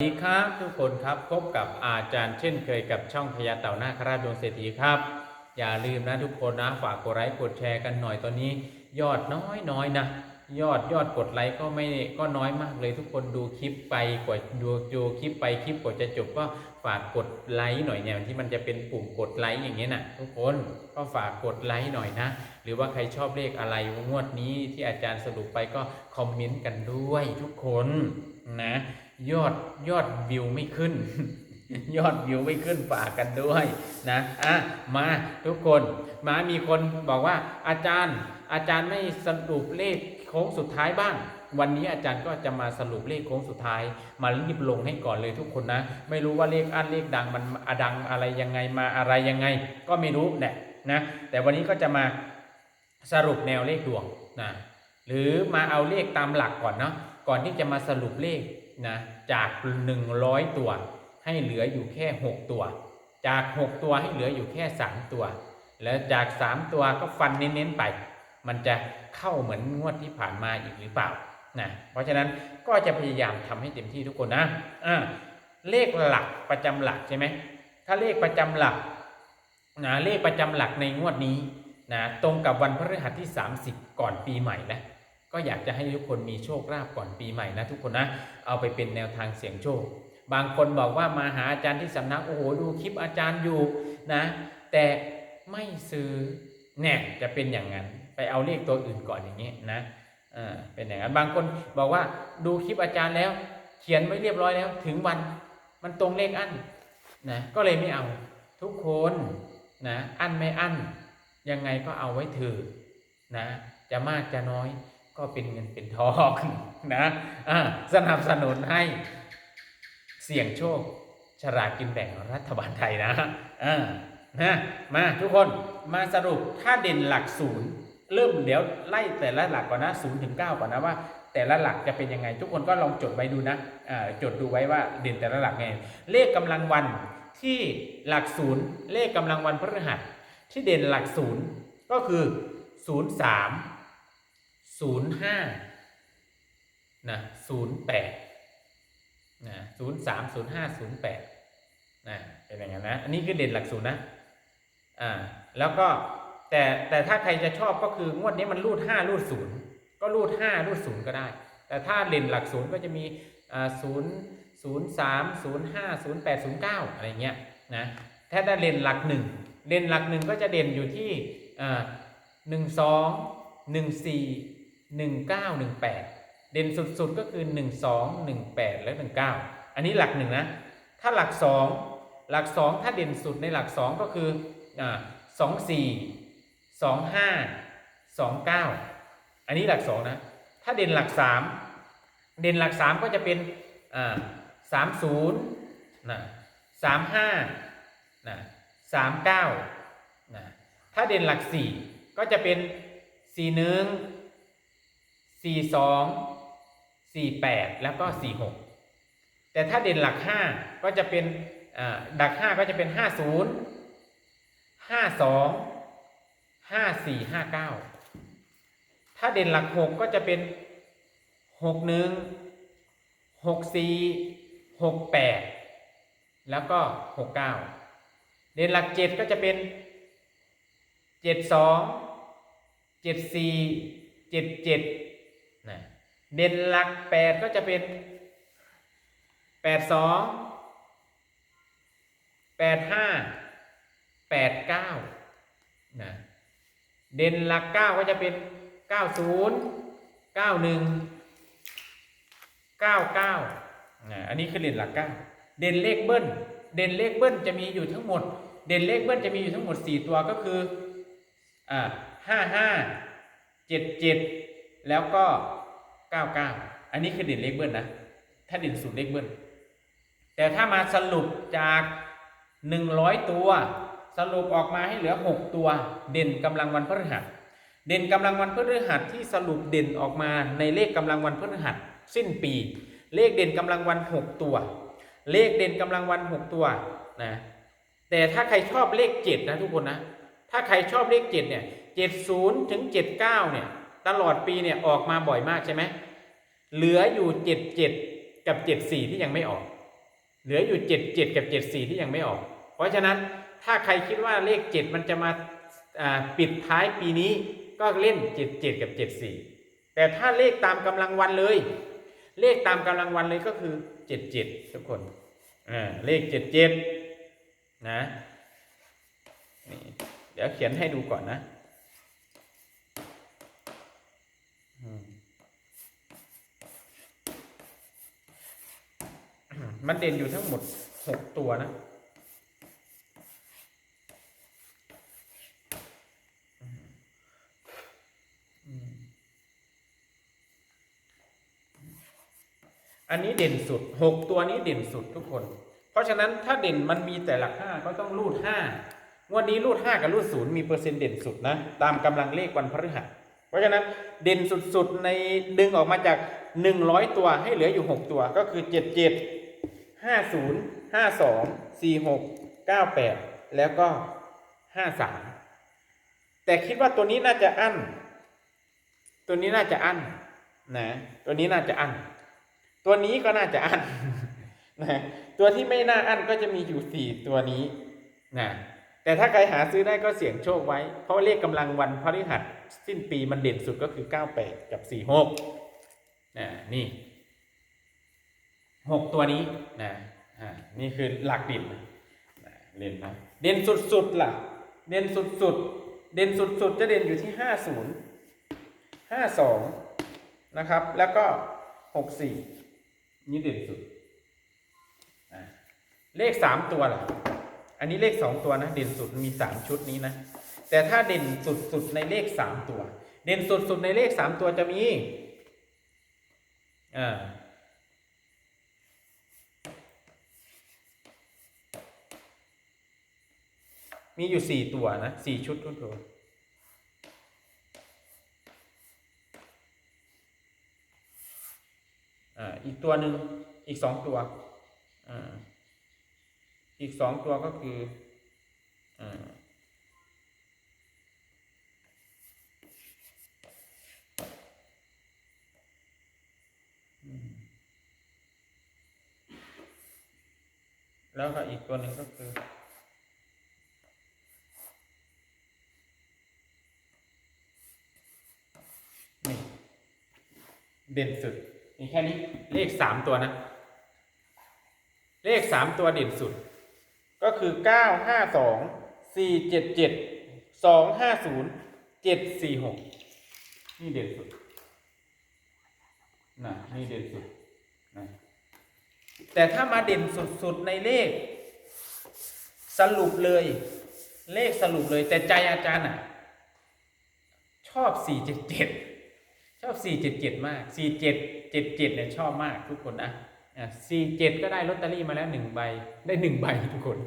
สวัสดีครับทุกคนครับพบกับอาจารย์เช่นเคยกับช่องพญาเต่าหน้าคราชดวงเศรษฐีครับ อย่าลืมนะทุกคนนะฝากกดไลค์กดแชร์กันหน่อยตอนนี้ ยอดน้อยน้อยนะ ยอดยอดกดไลค์ก็ไม่ก็น้อยมากเลยทุกคนดูคลิปไปกว่าดูดูคลิปไปคลิปกว่าจะจบก็ฝากกดไลค์หน่อยเนี่ยที่มันจะเป็นปุ่มกดไลค์อย่างเงี้ยนะทุกคนก็ฝากกดไลค์หน่อยนะ หรือว่าใครชอบเลขอะไรงวดนี้ที่อาจารย์สรุปไปก็คอมเมนต์กันด้วยทุกคน นะยอดยอดวิวไม่ขึ้น ยอดวิวไม่ขึ้นฝากกันด้วยนะอะมาทุกคนมามีคนบอกว่าอาจารย์ อาจารย์ไม่สรุปเลขโค้งสุดท้ายบ้าง วันนี้อาจารย์ก็จะมาสรุปเลขโค้งสุดท้าย มารีบลงให้ก่อนเลยทุกคนนะ ไม่รู้ว่าเลขอันเลขดังมันอดังอะไรยังไงมาอะไรยังไง ก็ไม่รู้แหละนะแต่วันนี้ก็จะมาสรุปแนวเลขดวงนะหรือมาเอาเลขตามหลักก่อนเนาะ ก่อนที่จะมาสรุปเลขนะจาก 100 ตัว ให้เหลืออยู่แค่ 6 ตัว จาก 6 ตัวให้เหลืออยู่แค่ 3 ตัว แล้วจาก 3 ตัวก็ฟันเน้นๆไป มันจะเข้าเหมือนงวดที่ผ่านมาอีกหรือเปล่านะเพราะฉะนั้นก็จะพยายามทำให้เต็มที่ทุกคนนะอ่าเลขหลักประจำหลักใช่ไหมถ้าเลขประจำหลักนะเลขประจำหลักในงวดนี้นะตรงกับวันพฤหัสที่ 30 ก่อนปีใหม่นะ ก็อยากจะให้ทุกคนมีโชคลาภก่อนปีใหม่นะทุกคนนะ เอาไปเป็นแนวทางเสี่ยงโชค บางคนบอกว่ามาหาอาจารย์ที่สำนักโอ้โหดูคลิปอาจารย์อยู่นะ แต่ไม่ซื้อเนี่ยจะเป็นอย่างนั้น ไปเอาเลขตัวอื่นก่อนอย่างนี้นะอ่าเป็นอย่างนั้นบางคนบอกว่าดูคลิปอาจารย์แล้ว เขียนไว้เรียบร้อยแล้ว ถึงวันมันตรงเลขอั้นนะก็เลยไม่เอาทุกคนนะอั้นไม่อั้นยังไงก็เอาไว้ถือนะจะมากจะน้อย ก็เป็นเงินเป็นทองนะอ่าสนับสนุนให้เสี่ยงโชคฉลากกินแบ่งรัฐบาลไทยนะอ่านะมาทุกคนมาสรุปถ้าเด่นหลักศูนย์เริ่มเดี๋ยวไล่แต่ละหลักก่อนนะศูนย์ถึงเก้าก่อนนะว่า แต่ละหลักจะเป็นยังไง ทุกคนก็ลองจดไว้ดูนะอ่าจดดูไว้ว่าเด่นแต่ละหลักไง เลขกำลังวันที่หลักศูนย์เลขกำลังวันพฤหัสที่เด่นหลักศูนย์ก็คือศูนย์สาม ศูนย์ห้านะศูนย์แปดนะศูนย์สามศูนย์ห้าศูนย์แปดนะเป็นอย่างนั้นนะ อันนี้คือเด่นหลักศูนย์นะอ่าแล้วก็แต่แต่ถ้าใครจะชอบก็คืองวดนี้มันรูดห้ารูดศูนย์ก็รูด5รูด0ก็ได้ แต่ถ้าเด่นหลักศูนย์ก็จะมีอ่าศูนย์ศูนย์สามศูนย์ห้าศูนย์แปดศูนย์เก้าอะไรเงี้ยนะถ้าได้เด่นหลักหนึ่งเด่นหลักหนึ่งก็จะเด่นอยู่ที่อ่าหนึ่งสองหนึ่งสี่ หนึ่งเก้าหนึ่งแปดเด่นสุดๆก็คือหนึ่งสองหนึ่งแปดและหนึ่งเก้าอันนี้หลักหนึ่งนะ ถ้าหลักสองหลักสองถ้าเด่นสุดในหลักสองก็คืออ่าสองสี่สองห้าสองเก้าอันนี้หลักสองนะ ถ้าเด่นหลักสามเด่นหลักสามก็จะเป็นอ่าสามศูนย์นะสามห้านะสามเก้านะถ้าเด่นหลักสี่ก็จะเป็นสี่หนึ่ง สี่สองสี่แปดแล้วก็สี่หกแต่ถ้าเด่นหลักห้าก็จะเป็นหลักห้าก็จะเป็นห้าศูนย์ห้าสองห้าสี่ห้าเก้าถ้าเด่นหลักหกก็จะเป็นหกหนึ่งหกสี่หกแปดแล้วก็หกเก้าเด่นหลักเจ็ดก็จะเป็นเจ็ดสองเจ็ดสี่เจ็ดเจ็ด เด่นหลักแปดก็จะเป็นแปดสองแปดห้าแปดเก้านะเด่นหลักเก้าก็จะเป็น90 91 99นะอันนี้คือเด่นหลักเก้าเด่นเลขเบิ้ลเด่นเลขเบิ้ลจะมีอยู่ทั้งหมด เด่นเลขเบิ้ลจะมีอยู่ทั้งหมด4ตัวก็คืออ่า55 77แล้วก็ 99อันนี้คือเด่นเลขเบิ้ลนะ ถ้าเด่นสุดเลขเบิ้ลแต่ถ้ามาสรุปจาก100ตัว สรุปออกมาให้เหลือ6ตัว เด่นกำลังวันพฤหัส เด่นกำลังวันพฤหัสที่สรุปเด่นออกมาในเลขกำลังวันพฤหัส สิ้นปี เลขเด่นกำลังวัน6ตัว เลขเด่นกำลังวัน6ตัวนะแต่ถ้าใครชอบเลข7นะทุกคนนะ ถ้าใครชอบเลข7เนี่ย70ถึง79เนี่ย ตลอดปีเนี่ยออกมาบ่อยมากใช่ไหมเหลืออยู่77กับ74ที่ยังไม่ออก เหลืออยู่เจ็ดเจ็ดกับเจ็ดสี่ที่ยังไม่ออก เพราะฉะนั้นถ้าใครคิดว่าเลขเจ็ดมันจะมาปิดท้ายปีนี้ก็เล่นเจ็ดเจ็ดกับเจ็ดสี่แต่ถ้าเลขตามกำลังวันเลย เลขตามกำลังวันเลยก็คือเจ็ดเจ็ดทุกคนเลขเจ็ดเจ็ดนะนเดี๋ยวเขียนให้ดูก่อนนะอื มันเด่นอยู่ทั้งหมดหกตัวนะ อันนี้เด่นสุดหกตัวนี้เด่นสุดทุกคน เพราะฉะนั้นถ้าเด่นมันมีแต่หลักห้าก็ต้องรูดห้างวดนี้รูดห้ากับรูดศูนย์มีเปอร์เซ็นต์เด่นสุดนะ ตามกำลังเลขวันพฤหัส เพราะฉะนั้นเด่นสุดๆในดึงออกมาจาก 100 ตัวให้เหลืออยู่ 6 ตัวก็คือ 77 50 52 46 98 แล้วก็ 53 แต่คิดว่าตัวนี้น่าจะอั้น ตัวนี้น่าจะอั้นนะตัวนี้น่าจะอั้น ตัวนี้ก็น่าจะอั้นนะตัวที่ไม่น่าอั้นก็จะมีอยู่ 4 ตัวนี้นะ แต่ถ้าใครหาซื้อได้ก็เสี่ยงโชคไว้ เพราะว่าเลขกำลังวันพฤหัสสิ้นปีมันเด่นสุดก็คือ 98 กับ 46นะนี่ 6 ตัวนี้นะอ่านี่คือหลักด่นนะเด่นนะเด่นสุดๆล่ะ เด่นสุดๆ เด่นสุดๆ จะเด่นอยู่ที่ 50 52 นะครับ แล้วก็ 64 นี่เด่นสุด เลข 3 ตัวล่ะ อันนี้เลข2ตัวนะเด่นสุดมี3ชุดนี้นะ แต่ถ้าเด่นสุดๆในเลข3ตัว เด่นสุดๆในเลข3ตัวจะมีอ่ามีอยู่4ตัวนะ4ชุดทุกตัวอ่าอีกตัวหนึ่งอีกสองตัว อีกสองตัวก็คืออแล้วก็อีกตัวหนึ่งก็คือนี่เด่นสุดมีแค่นี้เลขสามตัวนะ เลขสามตัวเด่นสุด ก็คือเก้าห้าสองสี่เจ็ดเจ็ดสองห้าศูนย์เจ็ดสี่หกนี่เด่นสุดนะนี่เด่นสุดนะแต่ถ้ามาเด่นสุดๆในเลข สรุปเลย เลขสรุปเลย แต่ใจอาจารย์อะ ชอบสี่เจ็ดเจ็ดชอบ 477 มาก 4777เนี่ยชอบมากทุกคนนะ อะ47ก็ได้ลอตเตอรี่มาแล้วหนึ่งใบได้หนึ่งใบทุกคน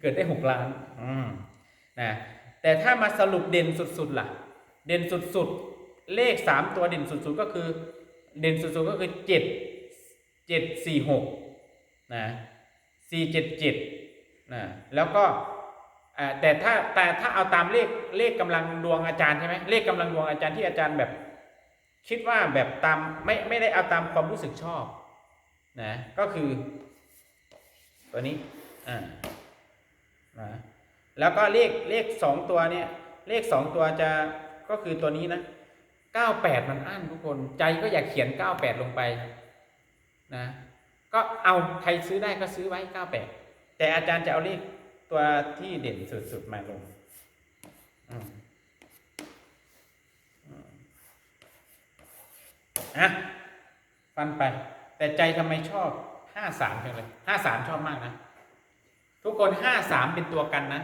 เกิดได้6ล้านอืมนะแต่ถ้ามาสรุปเด่นสุดๆล่ะ เด่นสุดๆ เลข3ตัวเด่นสุดๆก็คือ เด่นสุดๆก็คือ7 746นะ477นะแล้วก็แต่ถ้าแต่ถ้าเอาตามเลขเลขกำลังดวงอาจารย์ใช่ไหมเลขกำลังดวงอาจารย์ที่อาจารย์แบบ คิดว่าแบบตามไม่ไม่ได้เอาตามความรู้สึกชอบนะก็คือ ตัวนี้อ่านะแล้วก็เลขเลขสองตัวเนี่ย เลขสองตัวจะก็คือตัวนี้นะเก้าแปดมันอั้นทุกคนใจก็อยากเขียนเก้าแปดลงไปนะก็เอาใครซื้อได้ก็ซื้อไว้เก้าแปดแต่อาจารย์จะเอาเลขตัวที่เด่นสุดๆมาลงอืมอืม อะฟันไป แต่ใจทำไมชอบห้าสามจังเลยห้าสามชอบมากนะ ทุกคนห้าสามเป็นตัวกันนะ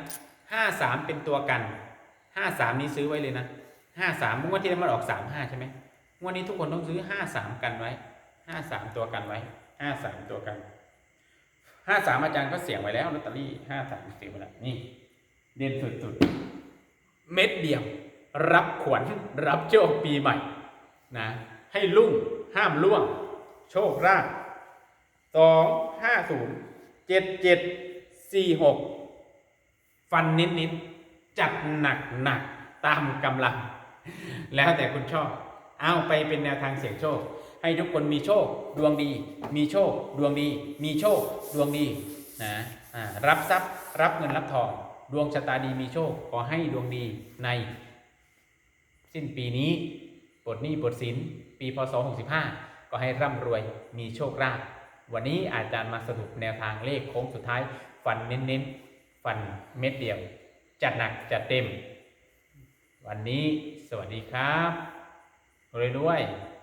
ห้าสามเป็นตัวกันห้าสามนี้ซื้อไว้เลยนะห้าสามเมื่อวันที่แล้วมันออกสามห้าใช่ไหมงวันนี้ทุกคนต้องซื้อห้าสามกันไว้ห้าสามตัวกันไว้ห้าสามตัวกันห้าสามอาจารย์ก็เสี่ยงไว้แล้วลอตเตอรี่ห้าสามเสี่ยงไว้แล้วนี่เด่นสุดๆเม็ดเดียว รับขวัญรับโชคปีใหม่นะ ให้ลุ่งห้ามล่วง โชคราภสองห้าศูนย์เจ็ดเจ็ดสี่หกฟันนิดนิดๆจัดหนักหนักๆตามกำลัง แล้วแต่คุณชอบ เอาไปเป็นแนวทางเสี่ยงโชค ให้ทุกคนมีโชค ดวงดี มีโชค ดวงดี มีโชค ดวงดีนะรับทรัพย์ รับเงินรับทอง ดวงชะตาดีมีโชค ขอให้ดวงดีใน สิ้นปีนี้ปลดหนี้ปลดสิน ปีพศ 65 ก็ให้ร่ำรวยมีโชคลาภวันนี้อาจารย์มาสรุปแนวทางเลขโค้งสุดท้าย ฟันเน้นๆ ฟันเม็ดเดียว จัดหนักจัดเต็ม วันนี้สวัสดีครับรวยๆ